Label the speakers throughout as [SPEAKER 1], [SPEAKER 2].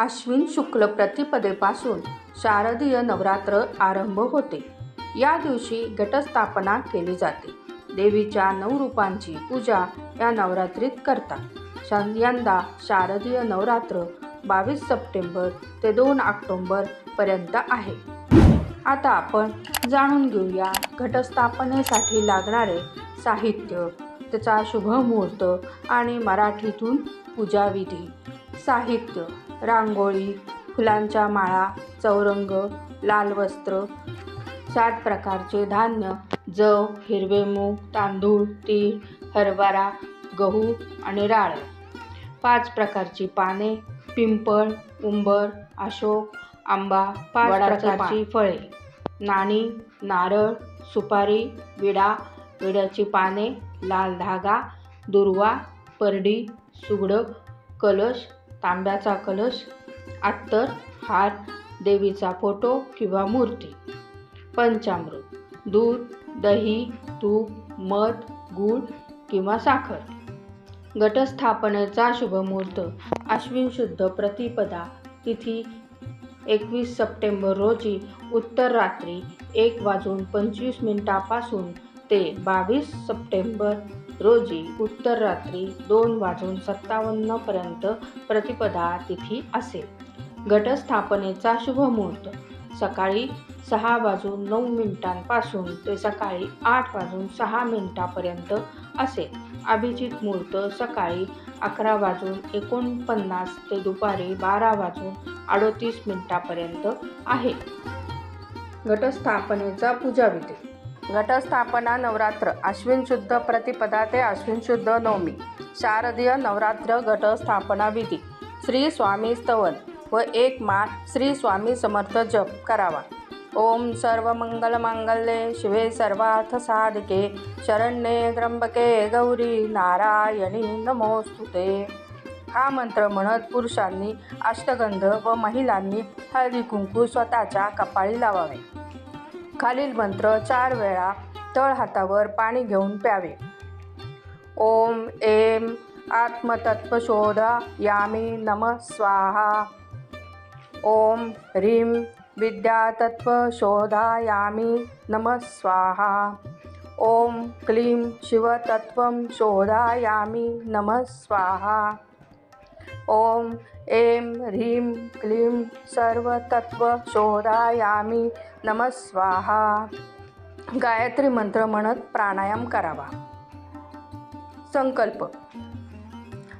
[SPEAKER 1] आश्विन शुक्ल प्रतिपदेपासून शारदीय नवरात्र आरंभ होते. या दिवशी घटस्थापना केली जाते. देवीच्या नऊ रूपांची पूजा या नवरात्रीत करतात. यंदा शारदीय नवरात्र बावीस सप्टेंबर ते दोन ऑक्टोंबर पर्यंत आहे. आता आपण जाणून घेऊया घटस्थापनेसाठी लागणारे साहित्य त्याचा शुभ मुहूर्त आणि मराठीतून पूजाविधी साहित्य. रांगोळी फुलांच्या माळा चौरंग लाल वस्त्र सात प्रकारचे धान्य जव हिरवे मूग तांदूळ तीळ हरभरा गहू आणि राळ. पाच प्रकारची पाने पिंपळ उंबर अशोक आंबा पाच प्रकारची फळे नाणी नारळ सुपारी विडा विड्याची पाने लाल धागा दुर्वा परडी सुगडं कलश तांब्याचा कलश अत्तर हार देवीचा फोटो किंवा मूर्ती. पंचामृत दूध दही तूप मध गूळ किंवा साखर. घटस्थापनेचा शुभमुहूर्त आश्विन शुद्ध प्रतिपदा तिथी एकवीस सप्टेंबर रोजी उत्तर रात्री एक वाजून पंचवीस मिनिटापासून ते बावीस सप्टेंबर रोजी उत्तर रात्री दोन वाजून सत्तावन्नपर्यंत प्रतिपदा तिथी असेल. घटस्थापनेचा शुभमुहूर्त. सकाळी सहा वाजून नऊ मिनिटांपासून ते सकाळी आठ वाजून सहा मिनिटापर्यंत असेल. अभिजित मुहूर्त सकाळी अकरा वाजून एकोणपन्नास ते दुपारी बारा वाजून अडोतीस मिनिटापर्यंत आहे. घटस्थापनेचा पूजाविधी. घटस्थापना नवरात्र अश्विन शुद्ध प्रतिपदा ते अश्विन शुद्ध नवमी शारदीय नवरात्र घटस्थापना विधी श्री स्वामी स्तवन व एक मान श्री स्वामी समर्थ जप करावा. ओम सर्व मंगल मांगल्ये शिवे सर्वार्थ साधके शरण्ये त्र्यंबके गौरी नारायणी नमोस्तुते हा मंत्र म्हणत पुरुषांनी अष्टगंध व महिलांनी हळदी कुंकू स्वतःच्या कपाळी लावावे. खालील मंत्र चार वेळा तळहातावर पाणी घेऊन प्यावे. ओम एम आत्मतत्वशोधा यामी नम स्वाहा. ओम ह्रीं विद्यातत्त्वशोधायामी नमः स्वाहा. ॐ क्लीं शिवतत्त्वं शोधायामी नमः स्वाहा. ॐ ऐं ह्रीं क्लीं सर्वतत्त्वशोधायामी नमस्वाहा गायत्री मंत्र म्हणत प्राणायाम करावा. संकल्प.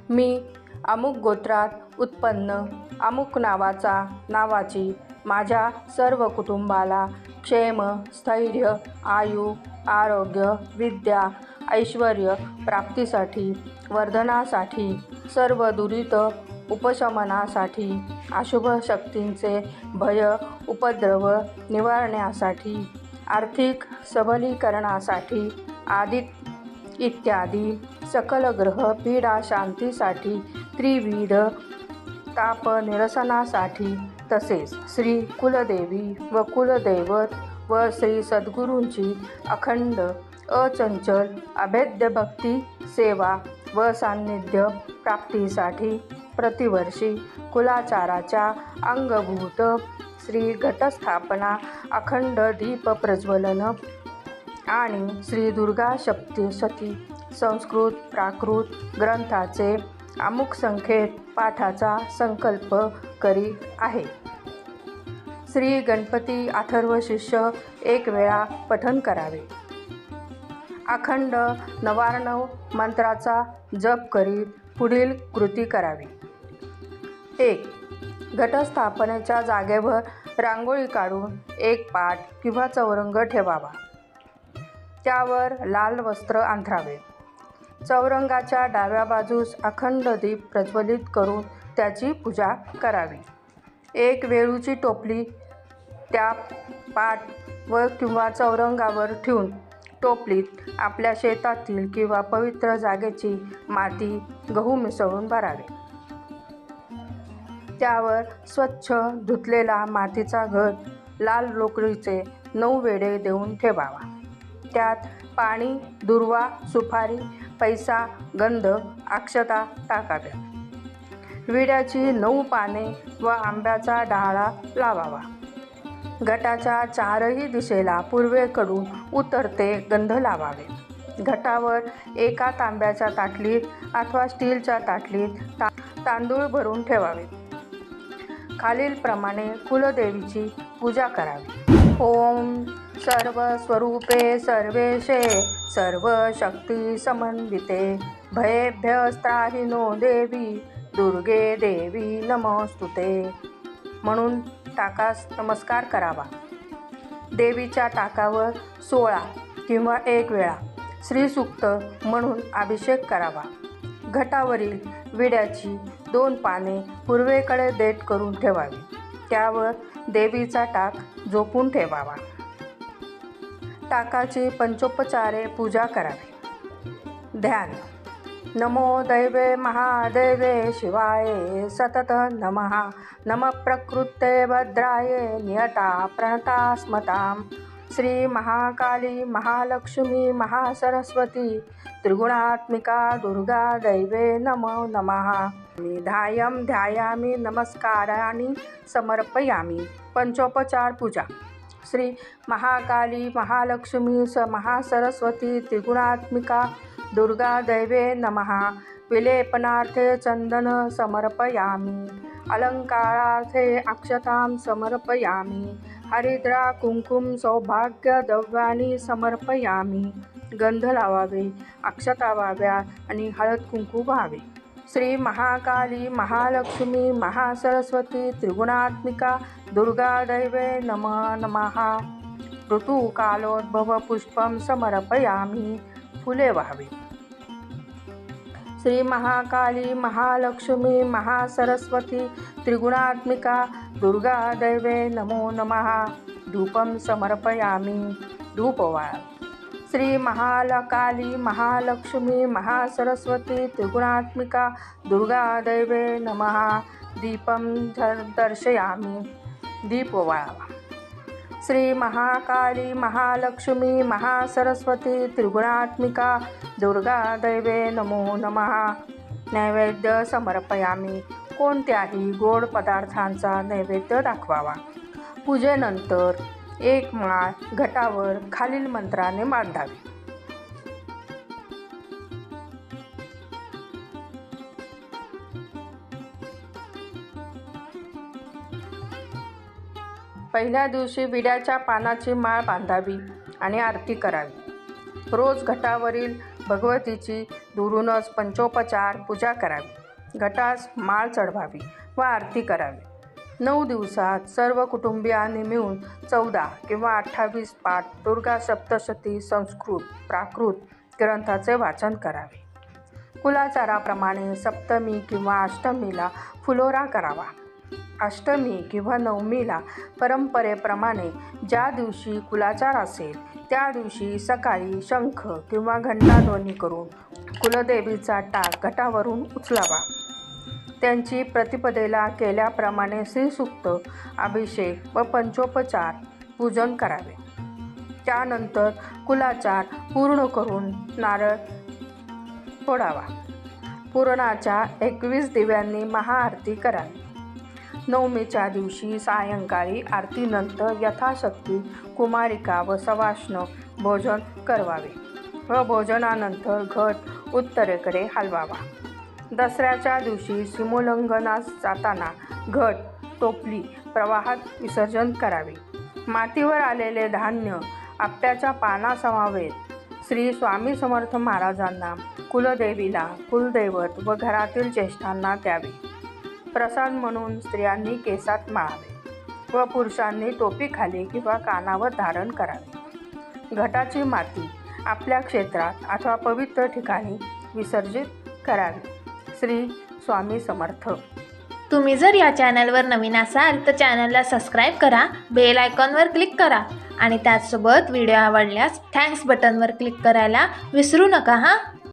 [SPEAKER 1] मी अमुक गोत्रात उत्पन्न अमुक नावाचा नावाची माझ्या सर्व कुटुंबाला क्षेम स्थैर्य आयु आरोग्य विद्या ऐश्वर प्राप्तीसाठी वर्धनासाठी सर्व दुरित उपशमनासाठी अशुभ शक्तींचे भय उपद्रव निवारण्यासाठी आर्थिक सबलीकरणासाठी आदी इत्यादी सकल ग्रह पीडा शांतीसाठी त्रिविध ताप निरसनासाठी तसेच श्री कुलदेवी व कुलदैवत व श्री सद्गुरूंची अखंड अचंचल अभेद्य भक्ती सेवा व सान्निध्य प्राप्तीसाठी प्रतिवर्षी कुलाचाराच्या अंगभूत श्री घटस्थापना अखंड दीप प्रज्वलन आणि श्री दुर्गा सप्तशती संस्कृत प्राकृत ग्रंथाचे अमुक संख्येत पाठाचा संकल्प करीत आहे. श्री गणपती अथर्व शिष्य एक वेळा पठन करावे. अखंड नवार्णव मंत्राचा जप करीत पुढील कृती करावी. एक घटस्थापनेच्या जागेवर रांगोळी काढून एक पाट किंवा चौरंग ठेवावा. त्यावर लाल वस्त्र अंथरावे. चौरंगाच्या डाव्या बाजूस अखंड दीप प्रज्वलित करून त्याची पूजा करावी. एक वेळूची टोपली त्या पाट व किंवा चौरंगावर ठेवून टोपलीत आपल्या शेतातील किंवा पवित्र जागेची माती गहू मिसळून भरावे. त्यावर स्वच्छ धुतलेला मातीचा घट लाल लोकरीचे नऊ वेढे देऊन ठेवावा. त्यात पाणी दुर्वा सुपारी पैसा गंध अक्षता टाकाव्या. विड्याची नऊ पाने व आंब्याचा डहाळा लावावा. घटाच्या चारही दिशेला पूर्वेकडून उतरते गंध लावावे. घटावर एका तांब्याच्या ताटलीत अथवा स्टीलच्या ताटलीत ता तांदूळ भरून ठेवावे. खालीलप्रमाणे कुलदेवीची पूजा करावी. ओम सर्व स्वरूपे सर्वेशे सर्व शक्ती समन्विते. भयेभ्यस्त्राहिनो देवी दुर्गे देवी नमस्तुते. म्हणून टाकास नमस्कार करावा. देवीच्या टाकावर सोळा किंवा एक वेळा श्रीसूक्त म्हणून अभिषेक करावा. घटावरील विड्याची दोन पाने पूर्वेकडे देठ करून ठेवावी. त्यावर देवीचा टाक झोपून ठेवावा. टाकाची पंचोपचारे पूजा करावी. ध्यान. नमो दैवे महादेवे शिवाय सतत नमः. नम प्रकृते भद्राय नियता प्रणता स्मतां श्री महाकाली महालक्ष्मी महासरस्वती त्रिगुणात्मिका दुर्गा दैवे नमो नमः. ध्यायं ध्यायामि नमस्काराणि समर्पयामि। पंचोपचार पूजा। श्री महाकाली महालक्ष्मी स महासरस्वती त्रिगुणात्मिका दुर्गा दैवे नमः। विलेपनार्थे चंदन समर्पयामि। अलङ्कारार्थे अक्षतां समर्पयामि। हरिद्रा कुंकुम सौभाग्य द्रव्यानी समर्पयामी। गंध लावावे अक्षता व्हाव्या आणि हळद कुंकू व्हावे। श्री महाकाली महालक्ष्मी महासरस्वती त्रिगुणात्मिका दुर्गा दैवे नम नमः। ऋतुकालोद्भव पुष्पं समर्पयामी। फुले व्हावी। श्री महाकाली महालक्ष्मी महासरस्वती त्रिगुणात्मिका दुर्गा दैवे नमो नमः। धूपं समर्पयामि। धूपवाळ श्री महालकाली महालक्ष्मी महासरस्वती त्रिगुणात्मिका दुर्गा दैवे नमः. दीपं दर् दर्शयामि. दीपवाळावा श्री महाकाली महालक्ष्मी महासरस्वती त्रिगुणात्मिका दुर्गा दैवे नमो नमः. नैवेद्य समर्पयामी. कोणत्याही गोड पदार्थांचा नैवेद्य दाखवावा. पूजेनंतर एक माळ घटावर खालील मंत्राने मांडावी. पहिल्या दिवशी विड्याच्या पानाची माळ बांधावी आणि आरती करावी. रोज घटावरील भगवतीची दुरूनच पंचोपचार पूजा करावी. घटास माळ चढवावी व आरती करावी. नऊ दिवसात सर्व कुटुंबियांनी मिळून चौदा किंवा अठ्ठावीस पाठ दुर्गा सप्तशती संस्कृत प्राकृत ग्रंथाचे वाचन करावे. कुलाचाराप्रमाणे सप्तमी किंवा अष्टमीला फुलोरा करावा. अष्टमी किंवा नवमीला परंपरेप्रमाणे ज्या दिवशी कुलाचार असेल त्या दिवशी सकाळी शंख किंवा घंटाध्वनी करून कुलदेवीचा टाक घटावरून उचलावा. त्यांची प्रतिपदेला केल्याप्रमाणे श्रीसूक्त अभिषेक व पंचोपचार पूजन करावे. त्यानंतर कुलाचार पूर्ण करून नारळ फोडावा. पुरणाच्या एकवीस दिव्यांनी महाआरती करावी. नवमीच्या दिवशी सायंकाळी आरतीनंतर यथाशक्ती कुमारिका व सवाष्ण भोजन करवावे व भोजनानंतर घट उत्तरेकडे हलवावा. दसऱ्याच्या दिवशी सीमोल्लंघनास जाताना घट टोपली प्रवाहात विसर्जन करावे. मातीवर आलेले धान्य आपट्याच्या पानासमावेत. श्री स्वामी समर्थ महाराजांना कुलदेवीला कुलदैवत व घरातील ज्येष्ठांना द्यावे. प्रसाद म्हणून स्त्रियांनी केसात माळावे व पुरुषांनी टोपी खाली किंवा कानावर धारण करावे. घटाची माती आपल्या क्षेत्रात अथवा पवित्र ठिकाणी विसर्जित करावी. श्री स्वामी समर्थ.
[SPEAKER 2] तुम्ही जर या चॅनलवर नवीन असाल तर चॅनलला सबस्क्राईब करा बेल आयकॉनवर क्लिक करा आणि त्याचसोबत व्हिडिओ आवडल्यास थँक्स बटनवर क्लिक करायला विसरू नका हां?